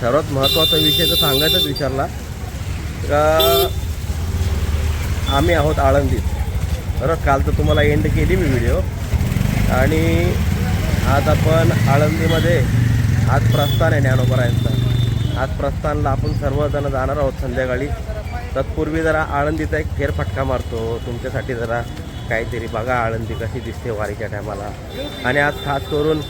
सर्वात महत्त्वाचा विषय तर सांगायचाच विचारला का आम्ही आहोत आळंदीत. बरं काल तर तुम्हाला एंड केली मी व्हिडिओ आणि आज आपण आळंदीमध्ये आज प्रस्थान आहे ज्ञानोबरायांचा. आज प्रस्थानला आपण सर्वजण जाणार आहोत संध्याकाळी. तत्पूर्वी जरा आळंदीचा एक फेरफटका मारतो. तुमच्यासाठी जरा काहीतरी बघा आळंदी कशी दिसते वारीच्या टायमाला. आणि आज खास करून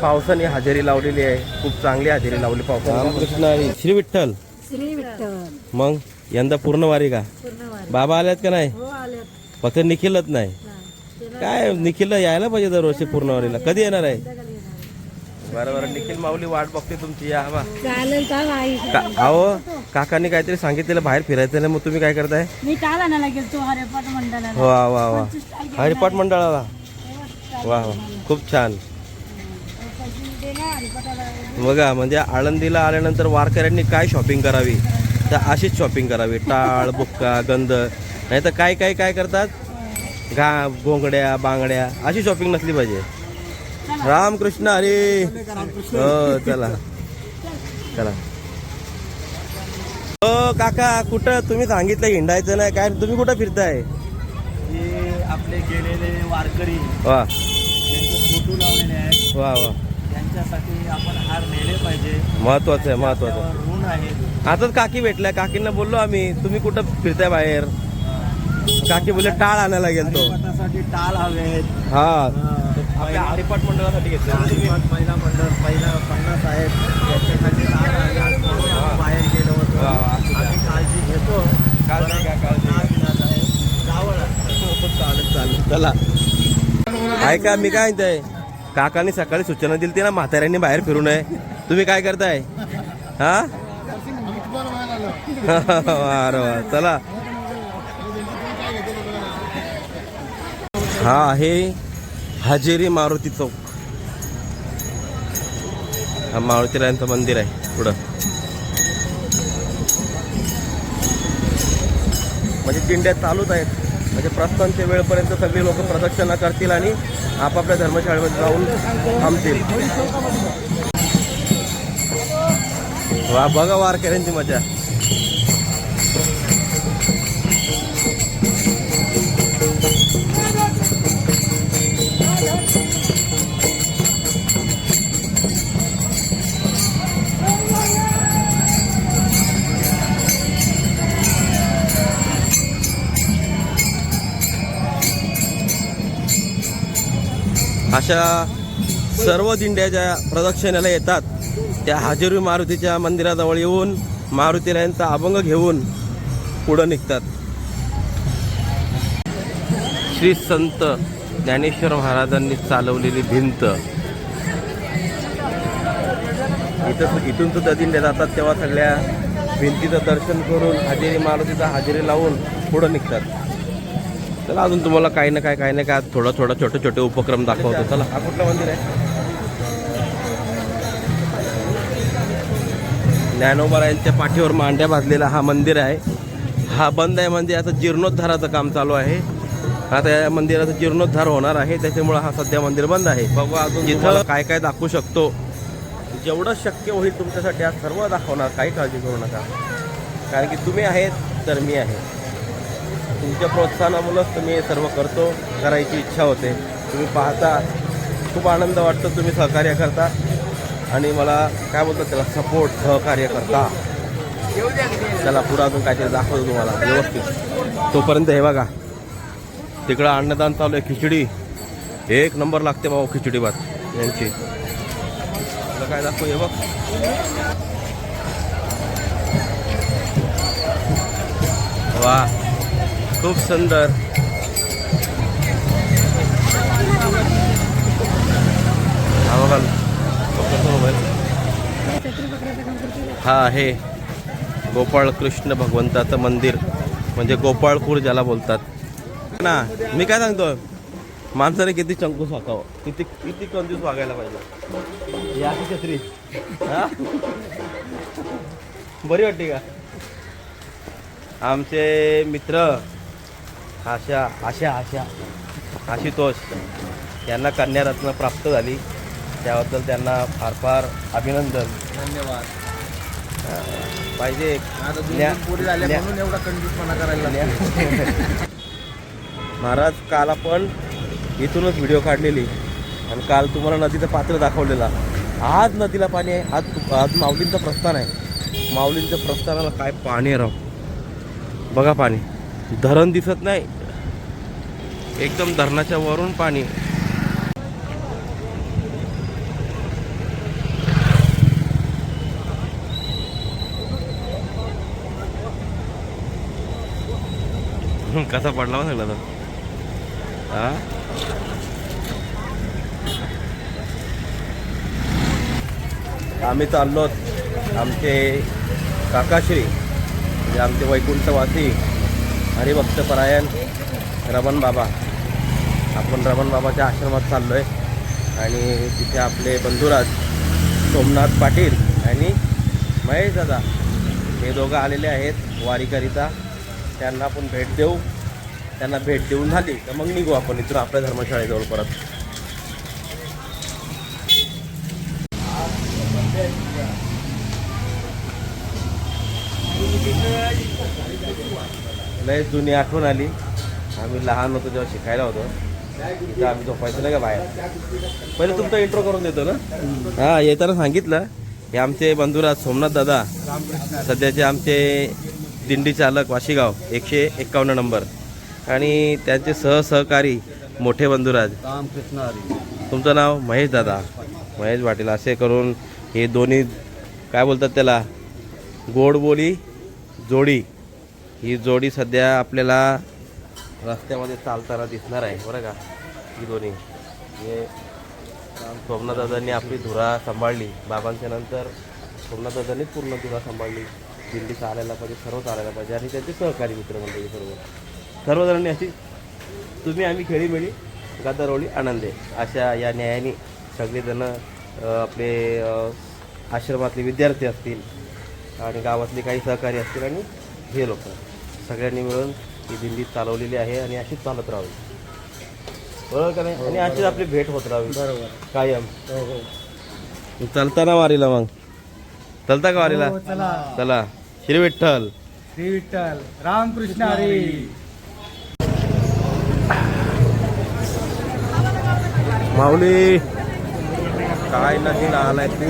पावसाने हजेरी लावलेली आहे. खूप चांगली हजेरी लावली पावसाने. रामकृष्ण हरी. श्री विठ्ठल. श्री विठ्ठल. मग यंदा पूर्ण वारी का? बाबा आल्यात का नाही? हो फक्त निखिलच नाही. काय निखिलला यायला पाहिजे दरवर्षी पूर्ण वारीला. कधी येणार आहे? बरं बरं. निखिल माऊली वाट बघते तुमची. या हवा. चालेल का अहो काकांनी काहीतरी सांगितलेलं बाहेर फिरायचं नाही मग तुम्ही काय करताय? मी काल आणायला गेलतो हरेपाट मंडळाला. वा वा वा. हरिपाठ मंडळाला? वा वा. खूप छान. बघा म्हणजे आळंदीला आल्यानंतर वारकऱ्यांनी काय शॉपिंग करावी? तर अशीच शॉपिंग करावी. टाळ बुक्का गंध. नाही तर काय काय काय करतात? घा गोंगड्या बांगड्या. अशी शॉपिंग नसली पाहिजे. रामकृष्ण हरी. हो चला. चला. हो काका कुठं तुम्ही सांगितलं हिंडायचं नाही. काय तुम्ही कुठं फिरताय? हे आपले गेलेले वारकरी. वा. त्यांचे फोटो लावलेले आहेत. वा वा. त्यांच्यासाठी आपण हार नेले पाहिजे. महत्वाचं आहे महत्वाचं आहे. ऋण आताच काकी भेटल्या. काकींना बोललो आम्ही तुम्ही कुठं फिरताय बाहेर? काकी बोलले टाळ आणायला गेलतो. हरिपाठासाठी टाल हवेत. हा. आपल्या हरिपाठ मंडळासाठी घेतलं. हरिपाठ पहिला मंडळ पहिला पन्नास आहेत त्याच्यासाठी बाहेर गेलो होतो. आम्ही काळजी घेतो. काळजी घ्या, काळजी आहे. जावं लागतं. चालेल चालेल. चला. ऐका मी काय म्हणतोय? काकांनी सकाळी सूचना दिली ना म्हाताऱ्यांनी बाहेर फिरू नये. तुम्ही काय करताय? हा? अरे वा चला. हा आहे हजेरी मारुती चौक. हा मारुतीरायांचं मंदिर आहे पुढं. म्हणजे दिंड्या चालूच आहेत. म्हणजे प्रस्थानच्या वेळपर्यंत सगळी लोक प्रदक्षिणा करतील आणि आपापल्या धर्मशाळेमध्ये जाऊन थांबतील. वा बघा वारकऱ्यांची मजा. अशा सर्व दिंड्या ज्या येतात त्या हाजेरी मारुतीच्या मंदिराजवळ येऊन मारुतीरायांचा अभंग घेऊन पुढं निघतात. श्री संत ज्ञानेश्वर महाराजांनी चालवलेली भिंत. इथं इथून सुद्धा दिंड्या जातात तेव्हा सगळ्या भिंतीचं दर्शन करून हजेरी मारुतीचा हजेरी लावून पुढं निघतात. चला अजून तुम्हाला काही ना काय काही ना काय थोडं थोडं छोटे छोटे उपक्रम दाखवतो. चला. हा कुठलं मंदिर आहे? ज्ञानोबरायांच्या पाठीवर मांड्या भाजलेला हा मंदिर आहे. हा बंद आहे म्हणजे आता जीर्णोद्धाराचं काम चालू आहे. आता या मंदिराचा जीर्णोद्धार होणार आहे. त्याच्यामुळे हा सध्या मंदिर बंद आहे. बघू अजून जिथं काय काय दाखवू शकतो. जेवढं शक्य होईल तुमच्यासाठी आज सर्व दाखवणार. काही काळजी करू नका. कारण की तुम्ही आहेत तर मी आहे. तुमच्या प्रोत्साहनामुळंच तुम्ही हे सर्व करतो करायची इच्छा होते. तुम्ही पाहता खूप आनंद वाटतो तुम्ही सहकार्य करता. आणि मला काय बोलतात त्याला सपोर्ट सहकार्य करता. त्याला पुरा अजून काहीतरी दाखवतो तुम्हाला व्यवस्थित. तोपर्यंत हे बघा तिकडं अन्नदान चालू आहे खिचडी. एक नंबर लागते भाऊ खिचडी भात यांची. तुला काय दाखवू हे बघ. वा. खूप सुंदर. हा बघा. हा आहे गोपाळ कृष्ण भगवंताचं मंदिर. म्हणजे गोपाळपूर ज्याला बोलतात. ना मी काय सांगतो? माणसाने किती चंकूस वागावं किती किती कंजूस वागायला पाहिजे. या की छत्री हा? बरी वाटते का? आमचे मित्र आशा आशा आशा. आशुतोष यांना कन्यारत्न प्राप्त झाली. त्याबद्दल त्यांना फार फार अभिनंदन. धन्यवाद. पाहिजे महाराज काल आपण इथूनच व्हिडिओ काढलेली. आणि काल तुम्हाला नदीचं पात्र दाखवलेला. आज नदीला पाणी आहे. आज आज माऊलींचं प्रस्थान आहे. माऊलींच्या प्रस्थानाला काय पाणी आहे राव? बघा पाणी. धरण दिसत नाही. एकदम धरणाच्या वरून पाणी. कसा पडला मग सगळा हा? आम्ही चाललो आमचे काकाश्री म्हणजे आमचे वैकुंठवासी. हरिभक्तपरायण रमण बाबा. आपण रमण बाबाच्या आश्रमात चाललो आहे आणि तिथे आपले बंधुराज सोमनाथ पाटील आणि महेश दादा हे दोघं आलेले आहेत वारीकरिता. त्यांना आपण भेट देऊ. त्यांना भेट देऊन झाली. तर मग निघू आपण इथून आपल्या धर्मशाळेजवळ परत. लय जुनी आठवण आली. आम्ही लहान होतो जेव्हा शिकायला होतो. तिथं आम्ही झोपायचो नाही का बाहेर? पहिले तुमचा इंट्रो करून देतो ना? हा येताना सांगितलं. हे आमचे बंधुराज सोमनाथ दादा सध्याचे आमचे दिंडी चालक वाशीगाव एकशे एक्कावन्न नंबर. आणि त्यांचे सहसहकारी मोठे बंधुराज. तुमचं नाव महेश दादा. महेश पाटील असे करून हे दोन्ही काय बोलतात त्याला? गोडबोली जोडी. ही जोडी सध्या आपल्याला रस्त्यामध्ये चालताना दिसणार आहे बरं का? ही दोन्ही. हे सोमनाथ दादांनी आपली धुरा सांभाळली. बाबांच्या नंतर सोमनाथ दादांनी पूर्ण धुरा सांभाळली. दिंडी चालायला पाहिजे सर्व चालायला पाहिजे. आणि त्यांचे सहकारी मित्रमंडळी सर्व. सर्वजणांनी अशी तुम्ही आम्ही खेळीमेळी गदारोळी आनंदे. अशा या न्यायाने सगळेजण आपले आश्रमातले विद्यार्थी असतील आणि गावातले काही सहकारी असतील आणि हे लोक. सगळ्यांनी मिळून ही दिंडी चालवलेली आहे आणि अशीच चालत राहावी. बरोबर का नाही? आणि अशीच आपली भेट होत राहावी. बरोबर. कायम. हो हो. चलताना वारीला मग. चलता का वारीला? हो, चला. चला. श्री विठ्ठल. श्री विठ्ठल. रामकृष्ण हरी. माऊली. काय नदीला आलाय बघा.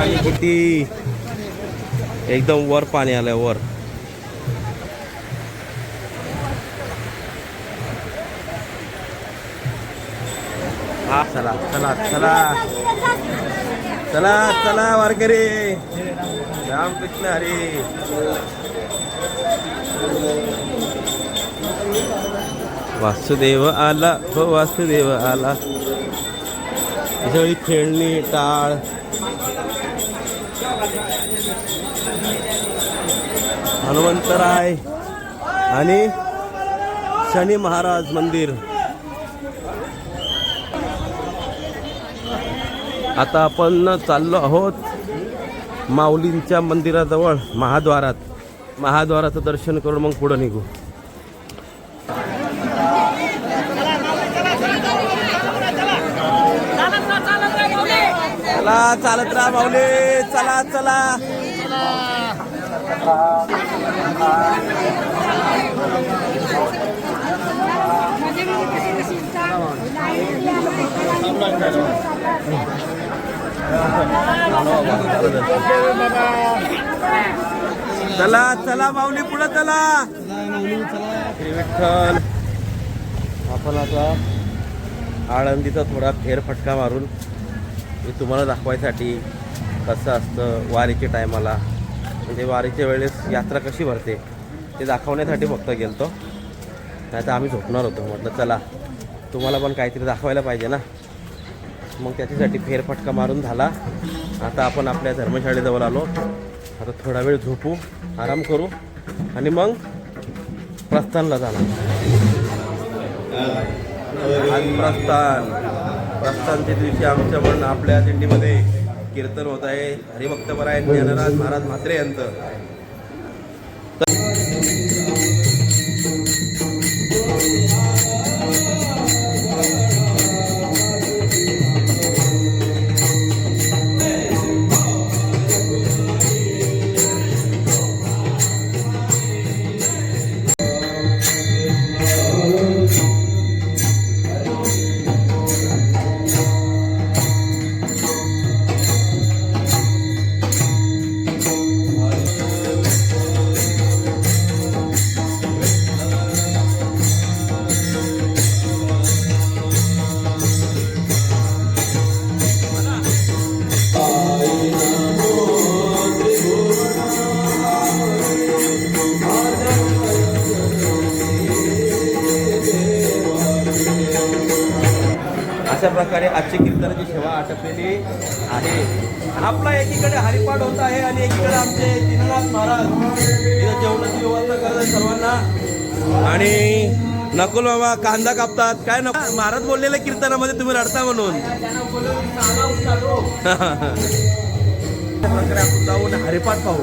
पाणी किती? एकदम वर पाणी आलंय वर. हा चला चला चला. चला चला वारकरी. रामकृष्ण हरी. वासुदेव आला हो वासुदेव आला. सगळी खेळणी टाळ. हनुमंतराय आणि शनी महाराज मंदिर. आता आपण चाललो आहोत माऊलींच्या मंदिराजवळ महाद्वारात. महाद्वाराचं दर्शन करून मग पुढं निघू. चला चालत राहा माऊली. चला चला. चला चला माऊली पुढे चला. विठ्ठल आपण आता आळंदीचा थोडा फेरफटका मारून मी तुम्हाला दाखवायसाठी कसं असतं वारीच्या टायमाला म्हणजे वारीच्या वेळेस यात्रा कशी भरते ते दाखवण्यासाठी फक्त गेलतो. नाही तर आम्ही झोपणार होतो. म्हटलं चला तुम्हाला पण काहीतरी दाखवायला पाहिजे ना. मग त्याच्यासाठी फेरफटका मारून झाला. आता आपण आपल्या धर्मशाळेजवळ आलो. आता थोडा वेळ झोपू आराम करू आणि मग प्रस्थानला जाणार. आज प्रस्थान. प्रस्थानच्या दिवशी आमच्या पण आपल्या दिंडीमध्ये कीर्तन होत आहे. हरिभक्त परायण ज्ञानराज महाराज म्हात्रे यांचं. करत सर्वांना. आणि नकुल बाबा कांदा कापतात. काय नको? महाराज बोललेल्या कीर्तनामध्ये तुम्ही रडता म्हणून. अशा प्रकारे आपण जाऊन हरिपाठ पाहू.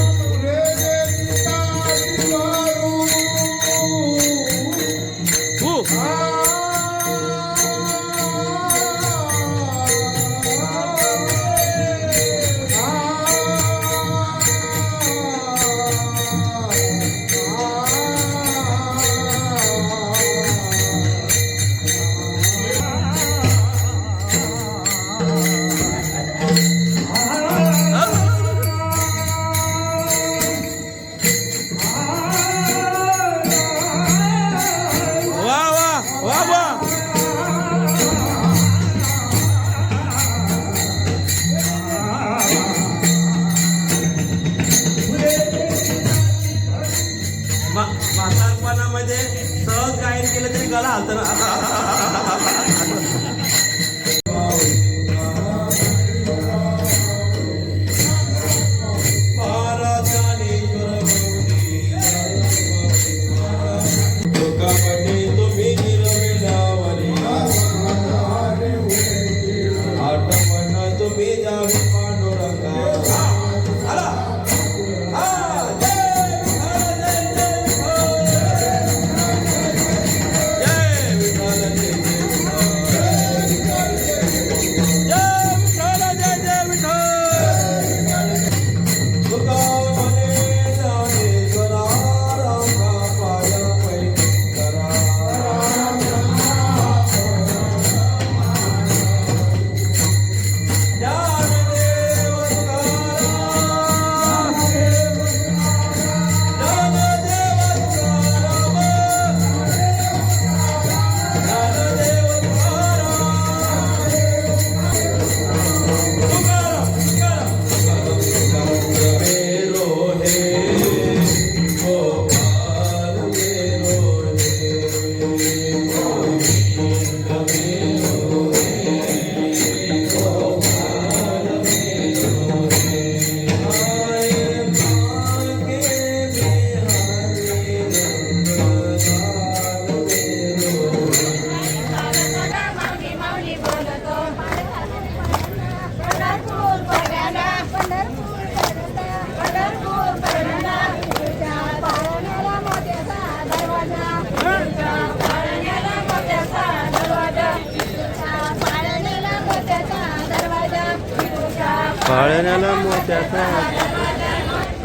पाळण्याला मोत्याचा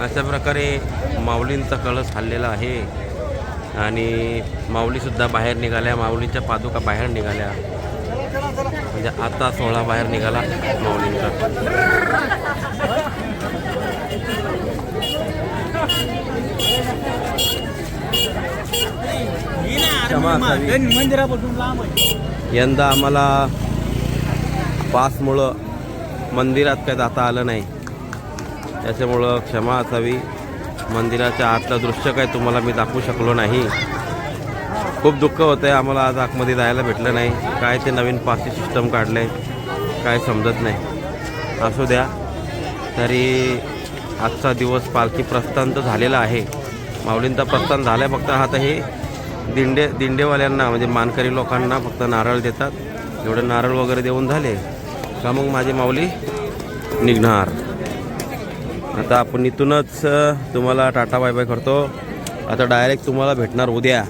अशा प्रकारे माऊलींचा कळस हल्लेला आहे. आणि माऊलीसुद्धा बाहेर निघाल्या माऊलींच्या पादुका बाहेर निघाल्या. म्हणजे आता सोहळा बाहेर निघाला माऊलींचा. यंदा आम्हाला पासमुळं मंदिरात काय जाता आलं नाही. त्याच्यामुळं क्षमा असावी. मंदिराच्या आतलं दृश्य काय तुम्हाला मी दाखवू शकलो नाही. खूप दुःख होतं आहे आम्हाला आज आतमध्ये जायला भेटलं नाही. काय ते नवीन पासची सिस्टम काढलं आहे काय समजत नाही. असू द्या. तरी आजचा दिवस पालखी प्रस्थान तर झालेला आहे. माऊलींचा प्रस्थान झालं आहे फक्त आता हे दिंडे दिंडेवाल्यांना म्हणजे मानकरी लोकांना फक्त नारळ देतात. एवढं नारळ वगैरे देऊन झाले. का मग माझी माऊली? निघणार. आता आपण इथूनच तुम्हाला टाटा बाय बाय करतो. आता डायरेक्ट तुम्हाला भेटणार उद्या.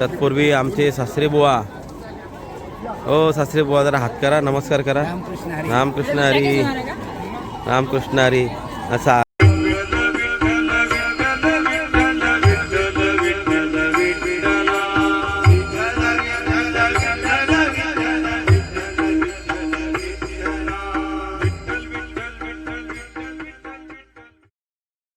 तत्पूर्वी आमचे सासरे बुवा. हो सासरे बुवा जरा हात करा नमस्कार करा. रामकृष्ण हरी. रामकृष्ण हरी. असा